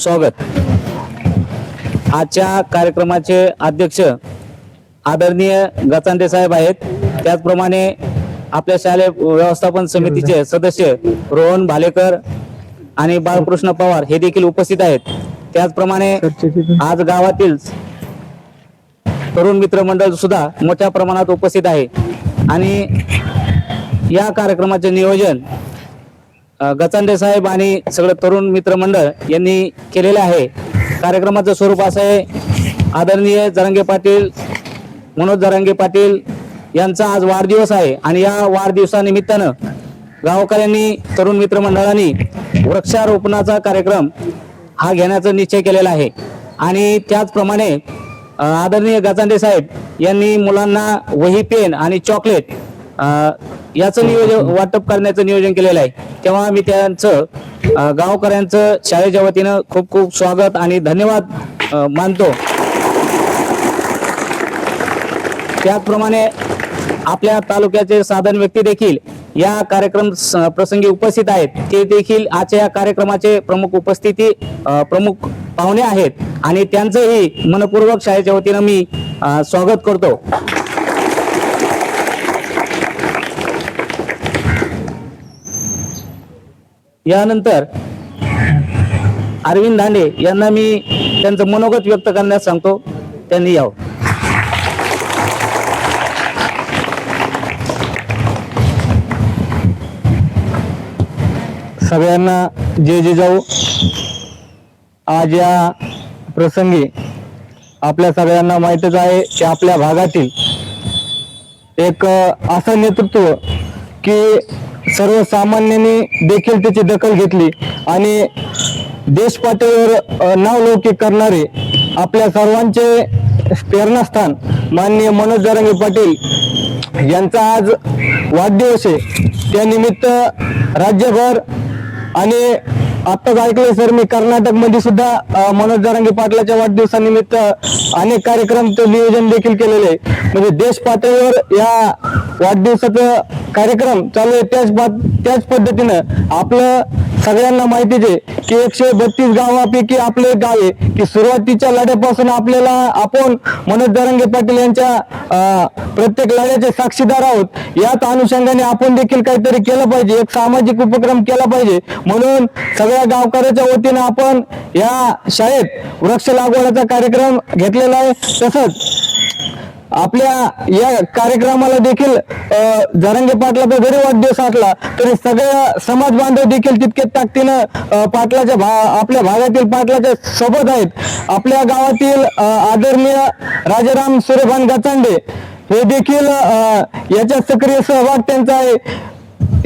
स्वागत. आजच्या कार्यक्रमाचे अध्यक्ष आदरणीय गचांडे साहेब आहेत. त्याचप्रमाणे आपल्या शालेय व्यवस्थापन समितीचे सदस्य रोहन भालेकर आणि बाळकृष्ण पवार हे देखील उपस्थित आहेत. त्याचप्रमाणे आज गावातील तरुण मित्र मंडळ सुद्धा मोठ्या प्रमाणात उपस्थित आहे. आणि या कार्यक्रमाचे नियोजन गचांडे साहेब आणि सगळं तरुण मित्रमंडळ यांनी केलेले आहे. कार्यक्रमाचं स्वरूप असं आहे. आदरणीय जरांगे पाटील मनोज जरांगे पाटील यांचा आज वाढदिवस आहे आणि या वाढदिवसानिमित्तानं गावकऱ्यांनी तरुण मित्रमंडळांनी वृक्षारोपणाचा कार्यक्रम हा घेण्याचा निश्चय केलेला आहे. आणि त्याचप्रमाणे आदरणीय गचांडे साहेब यांनी मुलांना वही पेन आणि चॉकलेट याचं नियोजन वाटप करण्याचं नियोजन केलेलं आहे. तेव्हा मी त्यांचं गावकऱ्यांचं शाळेच्या वतीनं खूप खूप स्वागत आणि धन्यवाद मानतो. त्याचप्रमाणे आपल्या तालुक्याचे साधन व्यक्ती देखील या कार्यक्रम प्रसंगी उपस्थित आहेत. ते देखील आजच्या या कार्यक्रमाचे प्रमुख उपस्थिती प्रमुख पाहुणे आहेत. आणि त्यांचंही मनपूर्वक शाळेच्या वतीनं मी स्वागत करतो. यानंतर अरविंद धांडे यांना मी त्यांचं मनोगत व्यक्त करण्यास सांगतो. त्यांनी यावं. सगळ्यांना जे जे जाऊ. आज या प्रसंगी आपल्या सगळ्यांना माहीतच आहे की आपल्या भागातील एक असं नेतृत्व की सर्वसामान्यांनी देखील त्याची दखल घेतली आणि देश पातळीवर नावलौकिक करणारे आपल्या सर्वांचे प्रेरणास्थान माननीय मनोज जरांगे पाटील यांचा आज वाढदिवस आहे. त्यानिमित्त राज्यभर आणि आत्ताच ऐकलंय सर मी कर्नाटकमध्ये सुद्धा मनोज जरांगे पाटलाच्या वाढदिवसानिमित्त अनेक कार्यक्रम नियोजन देखील केलेले आहे म्हणजे देश पातळीवर या वाढदिवसाचं कार्यक्रम चालू आहे त्याच त्याच पद्धतीनं आपलं सगळ्यांना माहितीच आहे की एकशे बत्तीस गावापैकी आपलं एक गाव आहे. की सुरुवातीच्या लढ्यापासून आपल्याला आपण मनोज दरंगे पाटील यांच्या प्रत्येक लढ्याचे साक्षीदार आहोत. याच अनुषंगाने आपण देखील काहीतरी केलं पाहिजे. एक सामाजिक उपक्रम केला पाहिजे. म्हणून सगळ्या गावकऱ्याच्या वतीनं आपण या शाळेत वृक्ष लागवडाचा कार्यक्रम घेतलेला आहे. तसंच आपल्या या कार्यक्रमाला देखील झरंगे पाटलाचा जरी वाढदिवस असला तरी सगळ्या समाज बांधव देखील तितके ताकदीनं पाटलाच्या भा आपल्या भागातील पाटलाच्या सोबत आहेत. आपल्या गावातील आदरणीय राजाराम सूर्यभान गचांडे हे देखील याच्यात सक्रिय सहभाग त्यांचा आहे.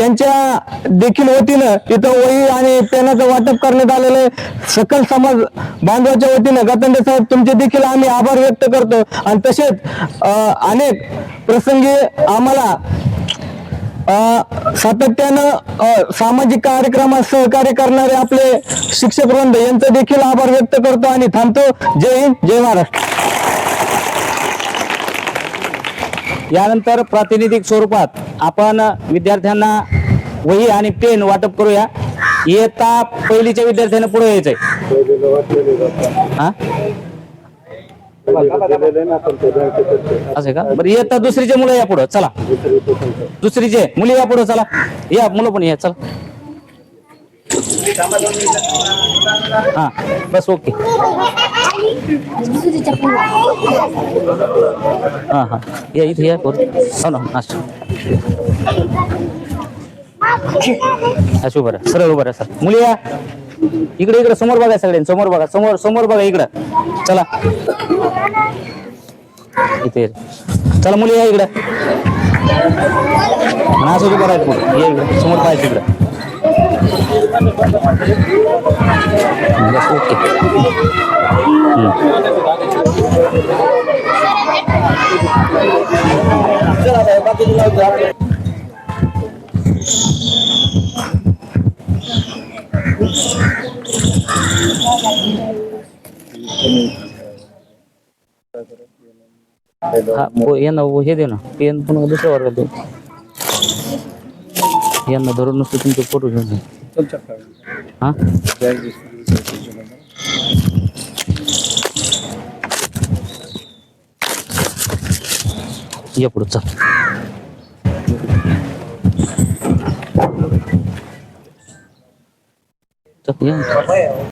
त्यांच्या देखील वतीनं इथं वही आणि पेनाचं वाटप करण्यात आलेलं आहे. सकल समाज बांधवाच्या वतीनं गतंडे साहेब तुमचे देखील आम्ही आभार व्यक्त करतो. आणि तसेच अनेक प्रसंगी आम्हाला सातत्यानं सामाजिक कार्यक्रमात सहकार्य करणारे आपले शिक्षक वृंद यांचं देखील आभार व्यक्त करतो आणि थांबतो. जय हिंद जय महाराष्ट्र. यानंतर प्रातिनिधिक स्वरूपात आपण विद्यार्थ्यांना वही आणि पेन वाटप करूया. येता पहिलीच्या विद्यार्थ्यांना पुढे यायचंय. हा? असं आहे का? बरं येता दुसरीचे मुलं या पुढं. चला. दुसरीचे. मुली या पुढं चला. या मुलं पण या चला. हा बस ओके. हां हां या इथे या पोरं. हो ना असं असं उभं राहा सरळ उभं राहा सर मुली या इकडे इकडे समोर बघा सगळ्यांनी समोर बघा समोर समोर बघा इकडं चला इथे चला मुली या इकडं आणि बरं उभं पुढे या इकडं समोर पाहायचं इकडं बस ओके हा पो- यांना हे दे ना पेन पुन्हा दुसऱ्या वर्गात दे यांना धरून नुसतं तुमचे फोटो घेऊन जा. हा या पुढे चल चल, या.